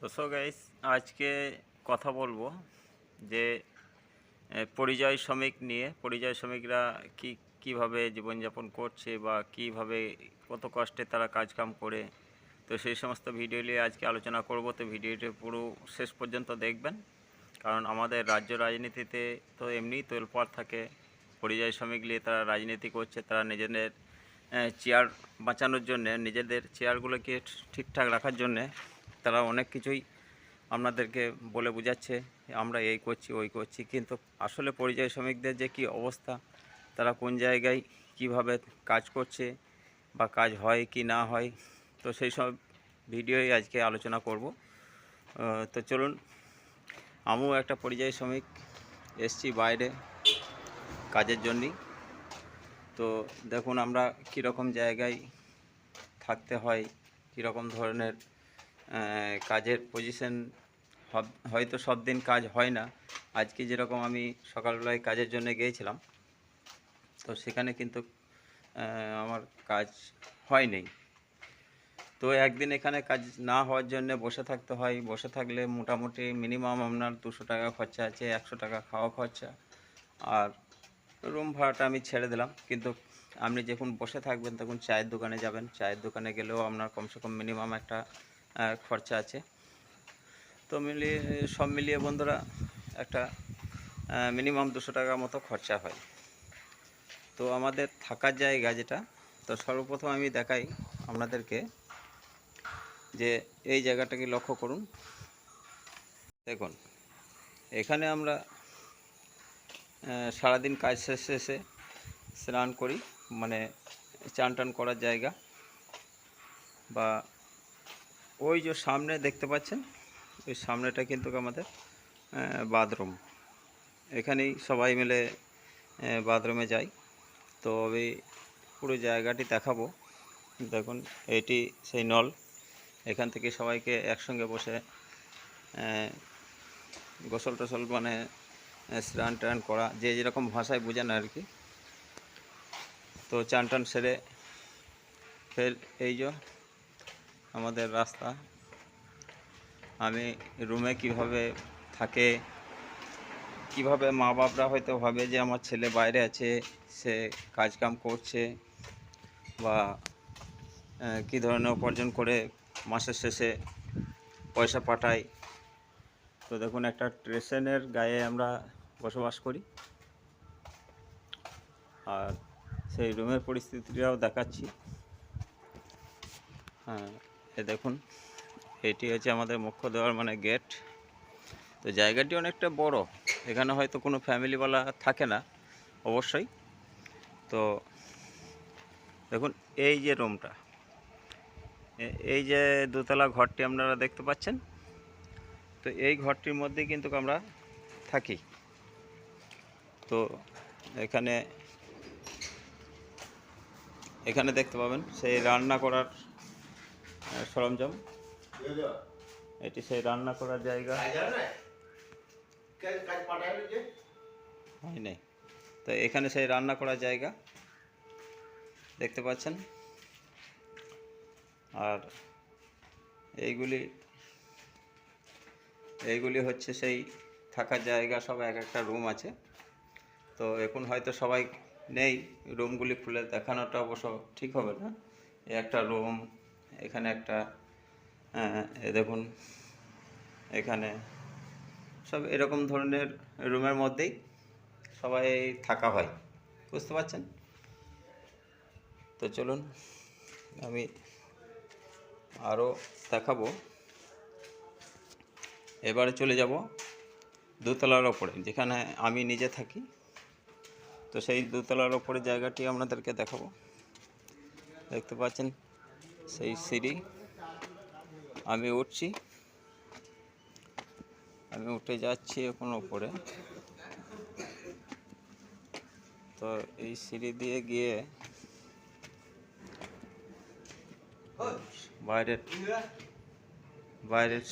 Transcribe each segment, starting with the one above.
তো so guys আজকে কথা বলব যে পরিযায়ী শ্রমিক নিয়ে, পরিযায়ী শ্রমিকরা কি, কীভাবে জীবনযাপন করছে বা কীভাবে কত কষ্টে তারা কাজকাম করে, তো সেই সমস্ত ভিডিও নিয়ে আজকে আলোচনা করব। তো ভিডিওটি পুরো শেষ পর্যন্ত দেখবেন, কারণ আমাদের রাজ্য রাজনীতিতে তো এমনিই তোলপাড় থাকে। পরিযায়ী শ্রমিক নিয়ে তারা রাজনীতি করছে, তারা নিজেদের চেয়ার বাঁচানোর জন্যে, নিজেদের চেয়ারগুলোকে ঠিকঠাক রাখার জন্যে। তারা অনেক কিছুই আপনাদেরকে বলে বোঝাচ্ছে, আমরা এই করছি, ওই করছি। কিন্তু আসলে পরিযায়ী শ্রমিকদের যে কি অবস্থা, তারা কোন জায়গায় কীভাবে কাজ করছে বা কাজ হয় কি না হয়, তো সেই সব ভিডিওই আজকে আলোচনা করব। তো চলুন, আমিও একটা পরিযায়ী শ্রমিক এসছি বাইরে কাজের জন্যই। তো দেখুন, আমরা কীরকম জায়গায় থাকতে হয়, কীরকম ধরনের কাজের পজিশন হয়তো সব দিন কাজ হয় না। আজকে যেরকম আমি সকালবেলায় কাজের জন্য গিয়েছিলাম, তো সেখানে কিন্তু আমার কাজ হয় হয়নি তো একদিন এখানে কাজ না হওয়ার জন্য বসে থাকতে হয়। বসে থাকলে মোটামুটি মিনিমাম আপনার দুশো টাকা খরচা আছে, একশো টাকা খাওয়া খরচা। আর রুম ভাড়াটা আমি ছেড়ে দিলাম। কিন্তু আপনি যখন বসে থাকবেন, তখন চায়ের দোকানে যাবেন। চায়ের দোকানে গেলেও আপনার কমসে কম মিনিমাম একটা খরচা আছে। তো মিলিয়ে, সব মিলিয়ে বন্ধুরা, একটা মিনিমাম দুশো টাকা মতো খরচা হয়। তো আমাদের থাকার জায়গা যেটা, তো সর্বপ্রথম আমি দেখাই আপনাদেরকে যে এই জায়গাটাকে লক্ষ্য করুন। দেখুন, এখানে আমরা সারাদিন কাজ শেষ শেষে স্নান করি মানে চান টান করার জায়গা বা ওই যে সামনে দেখতে পাচ্ছেন? ওই সামনেটা কিন্তু আমাদের বাথরুম। এখানেই সবাই মিলে বাথরুমে যাই। তো আমি পুরো জায়গাটি দেখাবো। দেখুন, এটি সেই নল। এখান থেকে সবাইকে একসঙ্গে বসে গোসল টোসল মানে স্নান টান করা, যে যেরকম ভাষায় বোঝানো আর কি। তো চান টান সেরে ফের এই যে আমাদের রাস্তা। আমি রুমে কীভাবে থাকে, কীভাবে মা বাপরা হয়তো ভাবে যে আমার ছেলে বাইরে আছে, সে কাজকাম করছে বা কী ধরনের উপার্জন করে মাসের শেষে পয়সা পাঠায়। তো দেখুন, একটা স্টেশনের গায়ে আমরা বসবাস করি। আর সেই রুমের পরিস্থিতিটাও দেখাচ্ছি। হ্যাঁ। এ দেখুন, এটি হচ্ছে আমাদের মুখ্য দেওয়ার মানে গেট। তো জায়গাটি অনেকটা বড়, এখানে হয়তো কোনো ফ্যামিলিওয়ালা থাকে না, অবশ্যই। তো দেখুন, এই যে রুমটা এই যে দোতলা ঘরটি আপনারা দেখতে পাচ্ছেন, তো এই ঘরটির মধ্যেই কিন্তু আমরা থাকি। তো এখানে এখানে দেখতে পাবেন, সেই রান্না করার সরঞ্জাম? এটি সেই রান্না করার জায়গা। হয় নাই। তো এখানে সেই রান্না করার জায়গা। দেখতে পাচ্ছেন? আর এইগুলি এইগুলি হচ্ছে সেই থাকার জায়গা সব এক একটা রুম আছে। তো এখন হয়তো সবাই নেই। রুমগুলি খুলে দেখানোটা অবশ্য ঠিক হবে না। একটা রুম এখানে একটা এ দেখুন, এখানে সব এরকম ধরনের রুমের মধ্যেই সবাই থাকা হয়, বুঝতে পারছেন? তো চলুন, আমি আরও দেখাবো। এবারে চলে যাব দোতলার ওপরে, যেখানে আমি নিজে থাকি। তো সেই দোতলার ওপরে জায়গাটি আপনাদেরকে দেখাবো। দেখতে পাচ্ছেন সেই সিঁড়ি। আমি উঠছি। আমি উঠে যাচ্ছি এখন ওপরে। তো এই সিঁড়ি দিয়ে গিয়ে বাইরের বাইরের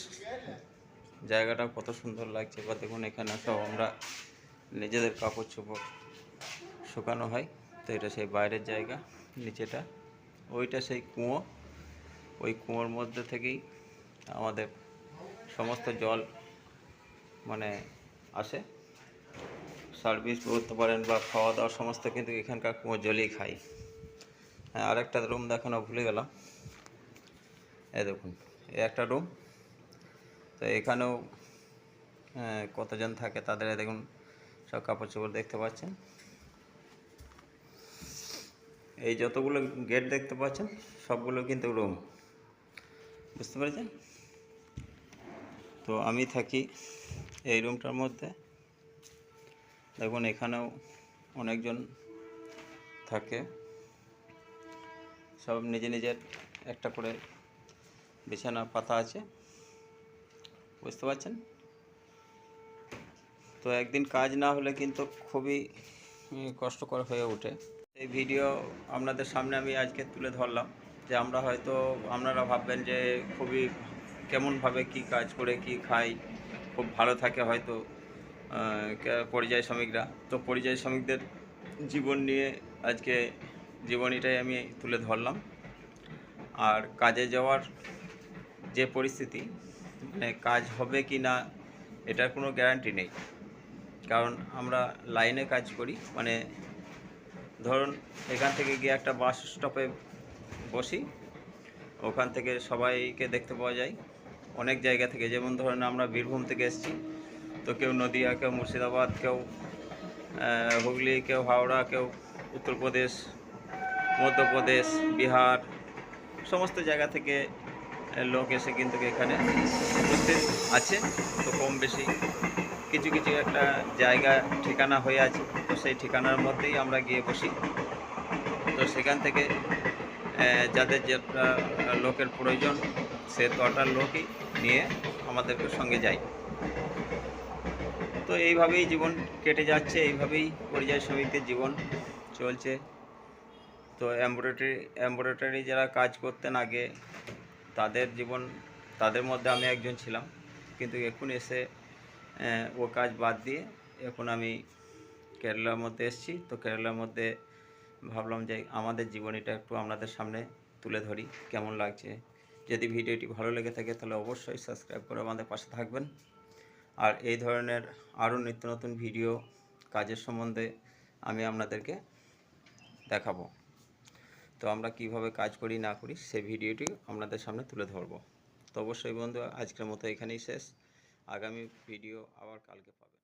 জায়গাটা কত সুন্দর লাগছে বা দেখুন এখানে সব আমরা নিজেদের কাপড় চোপড় শুকানো হয়। তো এটা সেই বাইরের জায়গা, নিচেটা। ওইটা সেই কুয়ো। ওই কুয়োর মধ্যে থেকেই আমাদের সমস্ত জল মানে আসে। সার্ভিস করতে পারেন বা খাওয়া দাওয়া সমস্ত কিন্তু এখানকার কুয়োর জলই খাই। হ্যাঁ আরেকটা রুম দেখানো ভুলে গেলাম। এ দেখুন এ একটা রুম। তো এখানেও আহ, কতজন থাকে তাদের দেখুন সব কাপড় চোপড় দেখতে পাচ্ছেন। এই যতগুলো গেট দেখতে পাচ্ছেন সবগুলো কিন্তু রুম। বুঝতে পেরেছেন? তো আমি থাকি এই রুমটার মধ্যে। দেখুন, এখানেও অনেকজন থাকে। সব নিজে নিজের একটা করে বিছানা পাতা আছে। বুঝতে পারছেন? তো একদিন কাজ না হলে কিন্তু খুবই কষ্টকর হয়ে ওঠে। এই ভিডিও আপনাদের সামনে আমি আজকে তুলে ধরলাম। যে আমরা হয়তো, আপনারা ভাববেন যে খুবই কেমনভাবে কি কাজ করে কি খাই খুব ভালো থাকে হয়তো পরিযায়ী শ্রমিকরা। তো পরিযায়ী শ্রমিকদের জীবন নিয়ে আজকে জীবনীটাই আমি তুলে ধরলাম। আর কাজে যাওয়ার যে পরিস্থিতি মানে কাজ হবে কি না, এটার কোনো গ্যারান্টি নেই। কারণ আমরা লাইনে কাজ করি মানে ধরুন এখান থেকে গিয়ে একটা বাস স্টপে বসি। ওখান থেকে সবাইকে দেখতে পাওয়া যায়। অনেক জায়গা থেকে, যেমন ধরেন আমরা বীরভূম থেকে এসেছি। তো কেউ নদিয়া, কেউ মুর্শিদাবাদ, কেউ হুগলি, কেউ হাওড়া, কেউ উত্তরপ্রদেশ, মধ্যপ্রদেশ, বিহার, সমস্ত জায়গা থেকে লোক এসে কিন্তু এখানে উপস্থিত আছে। তো কম বেশি কিছু কিছু একটা জায়গা, ঠিকানা হয়ে আছে। তো সেই ঠিকানার মধ্যেই আমরা গিয়ে বসি। তো সেখান থেকে যাদের যেটা লোকের প্রয়োজন, সে তটা লোকই নিয়ে আমাদেরকে সঙ্গে যায়। তো এইভাবেই জীবন কেটে যাচ্ছে, এইভাবেই পরিযায়ী শ্রমিকদের জীবন চলছে। তো এমব্রয়ডারি এমব্রয়ডারি যারা কাজ করতেন আগে, তাদের জীবন, তাদের মধ্যে আমি একজন ছিলাম। কিন্তু এখন এসে ও কাজ বাদ দিয়ে এখন আমি কেরালার মধ্যে এসেছি। তো কেরালার মধ্যে ভাবলাম যে আমাদের জীবনীটা একটু আপনাদের সামনে তুলে ধরি, কেমন লাগছে? যদি ভিডিওটি ভালো লেগে থাকে তাহলে অবশ্যই সাবস্ক্রাইব করে আমাদের পাশে থাকবেন। আর এই ধরনের আরও নিত্য নতুন ভিডিও কাজের সম্বন্ধে আমি আপনাদেরকে দেখাবো। তো আমরা কীভাবে কাজ করি, না করি সেই ভিডিওটি আপনাদের সামনে তুলে ধরবো। তো অবশ্যই বন্ধু আজকের মতো এখানেই শেষ। আগামী ভিডিও আবার কালকে পাবে